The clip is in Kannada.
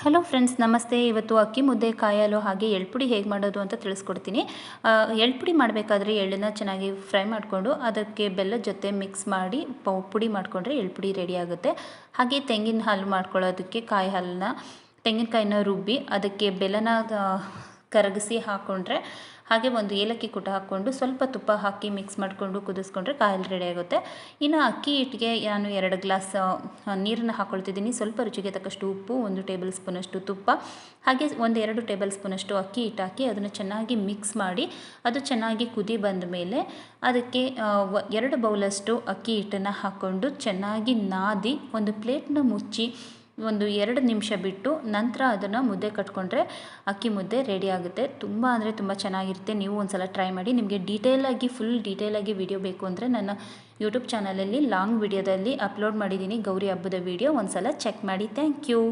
ಹಲೋ ಫ್ರೆಂಡ್ಸ್ ನಮಸ್ತೆ. ಇವತ್ತು ಅಕ್ಕಿ, ಮುದ್ದೆ, ಕಾಯಲು ಹಾಗೆ ಎಳ್ಪುಡಿ ಹೇಗೆ ಮಾಡೋದು ಅಂತ ತಿಳಿಸ್ಕೊಡ್ತೀನಿ. ಎಳ್ಪುಡಿ ಮಾಡಬೇಕಾದ್ರೆ ಎಳ್ಳನ್ನು ಚೆನ್ನಾಗಿ ಫ್ರೈ ಮಾಡಿಕೊಂಡು ಅದಕ್ಕೆ ಬೆಲ್ಲ ಜೊತೆ ಮಿಕ್ಸ್ ಮಾಡಿ ಪುಡಿ ಮಾಡಿಕೊಂಡ್ರೆ ಎಳ್ಪುಡಿ ರೆಡಿ ಆಗುತ್ತೆ. ಹಾಗೆ ತೆಂಗಿನ ಹಾಲು ಮಾಡ್ಕೊಳ್ಳೋದಕ್ಕೆ ಕಾಯಿ ಹಾಲನ್ನ, ತೆಂಗಿನಕಾಯಿನ ರುಬ್ಬಿ ಅದಕ್ಕೆ ಬೆಲ್ಲನ ಕರಗಿಸಿ ಹಾಕ್ಕೊಂಡ್ರೆ ಹಾಗೆ ಒಂದು ಏಲಕ್ಕಿ ಕೂಟ ಹಾಕ್ಕೊಂಡು ಸ್ವಲ್ಪ ತುಪ್ಪ ಹಾಕಿ ಮಿಕ್ಸ್ ಮಾಡಿಕೊಂಡು ಕುದಿಸ್ಕೊಂಡ್ರೆ ಕಾಯಿಲ್ ರೆಡಿ ಆಗುತ್ತೆ. ಇನ್ನು ಅಕ್ಕಿ ಹಿಟ್ಟಿಗೆ ನಾನು ಎರಡು ಗ್ಲಾಸ್ ನೀರನ್ನು ಹಾಕ್ಕೊಳ್ತಿದ್ದೀನಿ ಸ್ವಲ್ಪ ರುಚಿಗೆ ತಕ್ಕಷ್ಟು ಉಪ್ಪು, ಒಂದು ಟೇಬಲ್ ಸ್ಪೂನಷ್ಟು ತುಪ್ಪ, ಹಾಗೆ ಒಂದು ಎರಡು ಟೇಬಲ್ ಸ್ಪೂನಷ್ಟು ಅಕ್ಕಿ ಹಿಟ್ಟು ಹಾಕಿ ಅದನ್ನು ಚೆನ್ನಾಗಿ ಮಿಕ್ಸ್ ಮಾಡಿ ಅದು ಚೆನ್ನಾಗಿ ಕುದಿ ಬಂದ ಮೇಲೆ ಅದಕ್ಕೆ ಎರಡು ಬೌಲಷ್ಟು ಅಕ್ಕಿ ಹಿಟ್ಟನ್ನು ಹಾಕ್ಕೊಂಡು ಚೆನ್ನಾಗಿ ನಾದಿ ಒಂದು ಪ್ಲೇಟ್ನ ಮುಚ್ಚಿ ಒಂದು ಎರಡು ನಿಮಿಷ ಬಿಟ್ಟು ನಂತರ ಅದನ್ನು ಮುದ್ದೆ ಕಟ್ಕೊಂಡ್ರೆ ಅಕ್ಕಿ ಮುದ್ದೆ ರೆಡಿ ಆಗುತ್ತೆ. ತುಂಬ ಅಂದರೆ ತುಂಬ ಚೆನ್ನಾಗಿರುತ್ತೆ. ನೀವು ಒಂದ್ಸಲ ಟ್ರೈ ಮಾಡಿ ನಿಮಗೆ ಡೀಟೇಲಾಗಿ ಫುಲ್ ಡೀಟೇಲಾಗಿ ವಿಡಿಯೋ ಬೇಕು ಅಂದರೆ ನನ್ನ ಯೂಟ್ಯೂಬ್ ಚಾನಲಲ್ಲಿ ಲಾಂಗ್ ವಿಡಿಯೋದಲ್ಲಿ ಅಪ್ಲೋಡ್ ಮಾಡಿದ್ದೀನಿ ಗೌರಿ ಹಬ್ಬದ ವಿಡಿಯೋ ಒಂದ್ಸಲ ಚೆಕ್ ಮಾಡಿ. Thank you